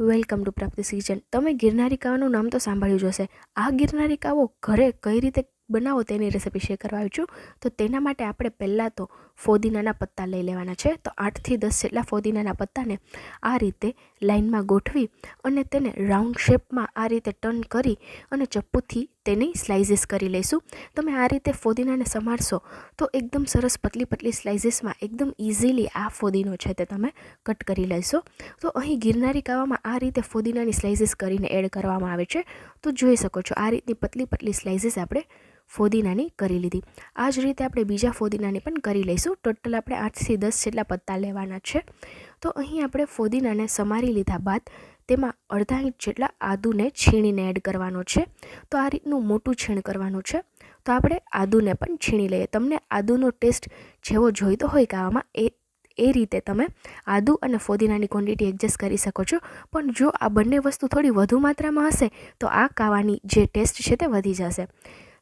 Welcome to પ્રાપ્તિ season. તમે ગિરનારી કાવાનું નામ તો સાંભળ્યું જ હશે. આ ગિરનારી કાવો ઘરે કઈ રીતે બનાવો તેની રેસિપી શેર કરવા આવી છું. તો તેના માટે આપણે પહેલાં તો ફોદીનાના પત્તા લઈ લેવાના છે. તો આઠથી દસ જેટલા ફોદીનાના પત્તાને આ રીતે લાઇનમાં ગોઠવી અને તેને રાઉન્ડ શેપમાં આ રીતે ટર્ન કરી અને ચપ્પુથી તેની સ્લાઇસીસ કરી લઈશું. તમે આ રીતે ફોદીનાને સમારશો તો એકદમ સરસ પતલી પતલી સ્લાઇસીસમાં એકદમ ઇઝીલી આ ફોદીનો છે તે તમે કટ કરી લેશો તો અહીં ગિરનારી કાવામાં આ રીતે ફોદીનાની સ્લાઇસીસ કરીને એડ કરવામાં આવે છે. તો જોઈ શકો છો આ રીતની પતલી પતલી સ્લાઇસીસ આપણે ફોદીનાની કરી લીધી. આ જ રીતે આપણે બીજા ફોદીનાની પણ કરી લઈશું. ટોટલ આપણે આઠથી દસ જેટલા પત્તા લેવાના છે. તો અહીં આપણે ફોદીનાને સમારી લીધા બાદ તેમાં અડધા ઇંચ જેટલા આદુને છીણીને એડ કરવાનો છે. તો આ રીતનું મોટું છીણ કરવાનું છે. તો આપણે આદુને પણ છીણી લઈએ. તમને આદુનો ટેસ્ટ જેવો જોઈતો હોય કાવામાં એ એ રીતે તમે આદુ અને ફોદીનાની ક્વોન્ટિટી એડજસ્ટ કરી શકો છો. પણ જો આ બંને વસ્તુ થોડી વધુ માત્રામાં હશે, તો આ કાવાની જે ટેસ્ટ છે તે વધી જશે.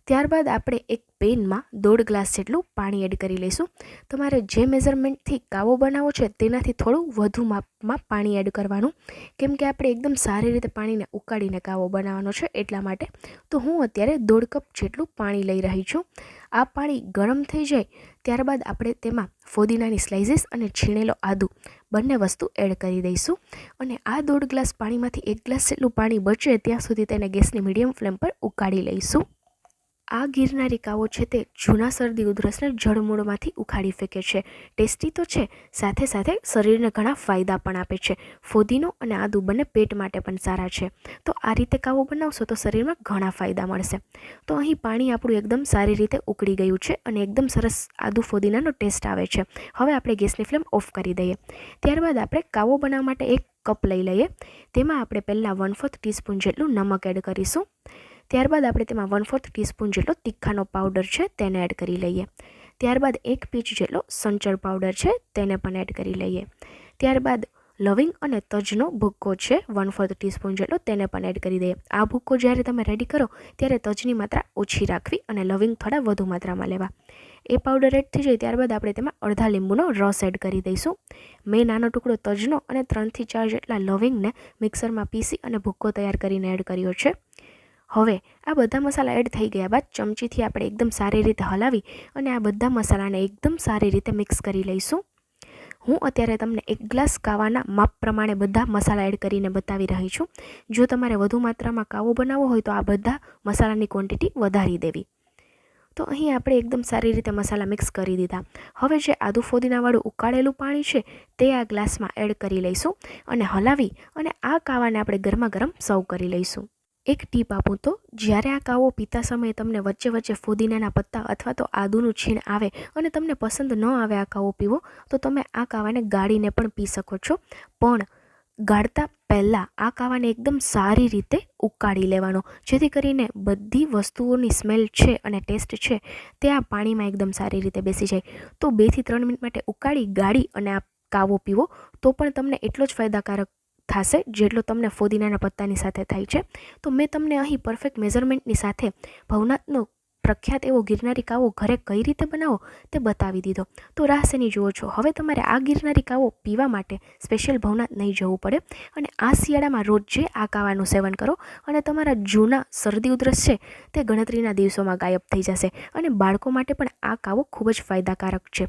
ત્યારબાદ આપણે એક પેનમાં દોઢ ગ્લાસ જેટલું પાણી એડ કરી લઈશું. તમારે જે મેઝરમેન્ટથી કાવો બનાવો છે તેનાથી થોડું વધુ માપમાં પાણી એડ કરવાનું. કેમ કે આપણે એકદમ સારી રીતે પાણીને ઉકાળીને કાવો બનાવવાનો છે એટલા માટે. તો હું અત્યારે દોઢ કપ જેટલું પાણી લઈ રહી છું. આ પાણી ગરમ થઈ જાય ત્યારબાદ આપણે તેમાં ફોદીનાની સ્લાઇસીસ અને છીણેલો આદુ બંને વસ્તુ એડ કરી દઈશું. અને આ દોઢ ગ્લાસ પાણીમાંથી એક ગ્લાસ જેટલું પાણી બચે ત્યાં સુધી તેને ગેસની મીડિયમ ફ્લેમ પર ઉકાળી લઈશું. આ ગિરનારી કાવો છે તે જૂના શરદી ઉધરસને જળમૂળમાંથી ઉખાડી ફેંકે છે. ટેસ્ટી તો છે, સાથે સાથે શરીરને ઘણા ફાયદા પણ આપે છે. ફોદીનો અને આદુ બંને પેટ માટે પણ સારા છે. તો આ રીતે કાવો બનાવશો તો શરીરમાં ઘણા ફાયદા મળશે. તો અહીં પાણી આપણું એકદમ સારી રીતે ઉકળી ગયું છે અને એકદમ સરસ આદુ ફોદીનાનો ટેસ્ટ આવે છે. હવે આપણે ગેસની ફ્લેમ ઓફ કરી દઈએ. ત્યારબાદ આપણે કાવો બનાવવા માટે એક કપ લઈ લઈએ. તેમાં આપણે પહેલાં વન ફોર્થ ટીસ્પૂન જેટલું નમક એડ કરીશું. ત્યારબાદ આપણે તેમાં વન ફોર્થ ટીસ્પૂન જેટલો તીખાનો પાવડર છે તેને એડ કરી લઈએ. ત્યારબાદ એક પીચ જેટલો સંચળ પાવડર છે તેને પણ એડ કરી લઈએ. ત્યારબાદ લવિંગ અને તજનો ભૂક્કો છે વન ફોર્થ ટીસ્પૂન જેટલો તેને પણ એડ કરી દઈએ. આ ભૂક્કો જ્યારે તમે રેડી કરો, ત્યારે તજની માત્રા ઓછી રાખવી અને લવિંગ થોડા વધુ માત્રામાં લેવા. એ પાવડર એડ થઈ જાય ત્યારબાદ આપણે તેમાં અડધા લીંબુનો રસ એડ કરી દઈશું. મેં નાનો ટુકડો તજનો અને ત્રણથી ચાર જેટલા લવિંગને મિક્સરમાં પીસી અને ભૂક્કો તૈયાર કરીને એડ કર્યો છે. હવે આ બધા મસાલા એડ થઈ ગયા બાદ ચમચીથી આપણે એકદમ સારી રીતે હલાવી અને આ બધા મસાલાને એકદમ સારી રીતે મિક્સ કરી લઈશું. હું અત્યારે તમને એક ગ્લાસ કાવાના માપ પ્રમાણે બધા મસાલા એડ કરીને બતાવી રહી છું. જો તમારે વધુ માત્રામાં કાવો બનાવવો હોય તો આ બધા મસાલાની ક્વોન્ટિટી વધારી દેવી. તો અહીં આપણે એકદમ સારી રીતે મસાલા મિક્સ કરી દીધા. હવે જે આદુ ફોદીનાવાળું ઉકાળેલું પાણી છે તે આ ગ્લાસમાં એડ કરી લઈશું અને હલાવી અને આ કાવાને આપણે ગરમા ગરમ સર્વ કરી લઈશું. એક ટીપ આપું તો, જ્યારે આ કાવો પીતા સમયે તમને વચ્ચે વચ્ચે ફુદીનાના પત્તા અથવા તો આદુનું છીણ આવે અને તમને પસંદ ન આવે આ કાવો પીવો, તો તમે આ કાવાને ગાળીને પણ પી શકો છો. પણ ગાળતા પહેલાં આ કાવાને એકદમ સારી રીતે ઉકાળી લેવાનો, જેથી કરીને બધી વસ્તુઓની સ્મેલ છે અને ટેસ્ટ છે તે આ પાણીમાં એકદમ સારી રીતે બેસી જાય. તો બેથી ત્રણ મિનિટ માટે ઉકાળી, ગાળી અને આ કાવો પીવો, તો પણ તમને એટલો જ ફાયદાકારક થશે, જેટલો તમને ફોદીનાના પત્તાની સાથે થાય છે. તો મેં તમને અહીં પરફેક્ટ મેઝરમેન્ટની સાથે ભવનાથનો પ્રખ્યાત એવો ગિરનારી કાવો ઘરે કઈ રીતે બનાવો તે બતાવી દીધો. તો રાહસેની જુઓ છો, હવે તમારે આ ગિરનારી કાવો પીવા માટે સ્પેશિયલ ભવનાથ નહીં જવું પડે અને આ શિયાળામાં રોજ જે આ કાવાનું સેવન કરો અને તમારા જૂના શરદી ઉધરસ છે તે ગણતરીના દિવસોમાં ગાયબ થઈ જશે અને બાળકો માટે પણ આ કાવો ખૂબ જ ફાયદાકારક છે.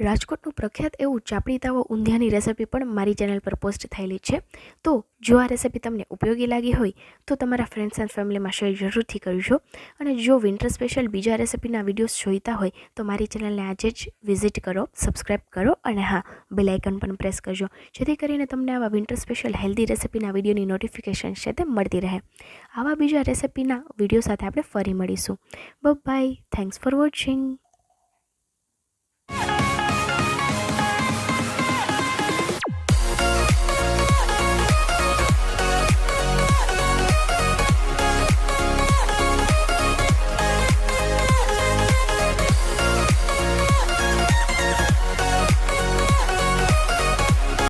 રાજકોટનું પ્રખ્યાત એવું ચાપડી તાવો ઊંધિયાની રેસિપી પણ મારી ચેનલ પર પોસ્ટ થયેલી છે. તો જો આ રેસિપી તમને ઉપયોગી લાગી હોય, તો તમારા ફ્રેન્ડ્સ એન્ડ ફેમિલીમાં શેર જરૂરથી કરજો. અને જો વિન્ટર સ્પેશિયલ બીજા રેસિપીના વિડીયોઝ જોઈતા હોય, તો મારી ચેનલને આજે જ વિઝિટ કરો સબસ્ક્રાઈબ કરો અને હા બેલ પણ પ્રેસ કરજો. જેથી કરીને તમને આવા વિન્ટર સ્પેશિયલ હેલ્ધી રેસિપીના વિડીયોની નોટિફિકેશન છે તે મળતી રહે. આવા બીજા રેસિપીના વીડિયો સાથે આપણે ફરી મળીશું. By thanks for watching